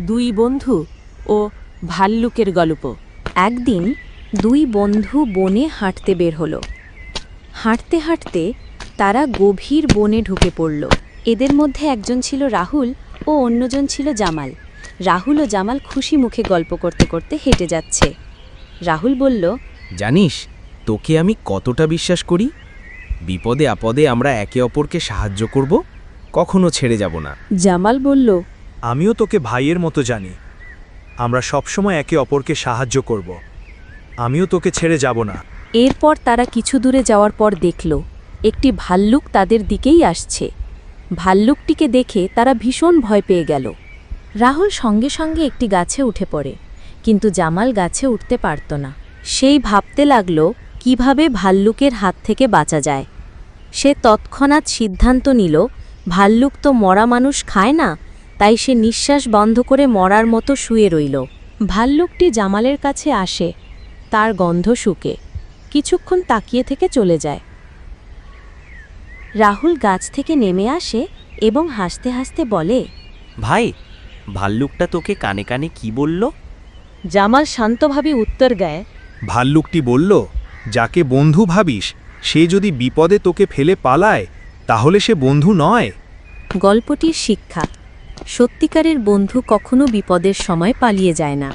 দুই বন্ধু ও ভাল্লুকের গল্প। একদিন দুই বন্ধু বনে হাঁটতে বের হলো। হাঁটতে হাঁটতে তারা গভীর বনে ঢুকে পড়ল। এদের মধ্যে একজন ছিল রাহুল ও অন্যজন ছিল জামাল। রাহুল ও জামাল খুশি মুখে গল্প করতে করতে হেঁটে যাচ্ছে। রাহুল বলল জানিস তোকে আমি কতটা বিশ্বাস করি? বিপদে আপদে আমরা একে অপরকে সাহায্য করব কখনো ছেড়ে যাব না। জামাল বলল আমিও তোকে ভাইয়ের মতো জানি। আমরা সবসময় একে অপরকে সাহায্য করব। আমিও তোকে ছেড়ে যাব না। এরপর তারা কিছু দূরে যাওয়ার পর দেখল, একটি ভাল্লুক তাদের দিকেই আসছে। ভাল্লুকটিকে দেখে তারা ভীষণ ভয় পেয়ে গেল। রাহুল সঙ্গে সঙ্গে একটি গাছে উঠে পড়ে, কিন্তু জামাল গাছে উঠতে পারত না। সেই ভাবতে লাগল, কীভাবে ভাল্লুকের হাত থেকে বাঁচা যায়। সে তৎক্ষণাৎ সিদ্ধান্ত নিল, ভাল্লুক তো মরা মানুষ খায় না তাই সে নিঃশ্বাস বন্ধ করে মরার মতো শুয়ে রইল। ভাল্লুকটি জামালের কাছে আসে তার গন্ধ শুকে কিছুক্ষণ তাকিয়ে থেকে চলে যায়। রাহুল গাছ থেকে নেমে আসে এবং হাসতে হাসতে বলে ভাই ভাল্লুকটা তোকে কানে কানে কি বলল? জামাল শান্তভাবে উত্তর দেয় ভাল্লুকটি বলল যাকে বন্ধু ভাবিস সে যদি বিপদে তোকে ফেলে পালায় তাহলে সে বন্ধু নয়। গল্পটির শিক্ষা সত্যিকারের বন্ধু কখনো বিপদের সময় পালিয়ে যায় না।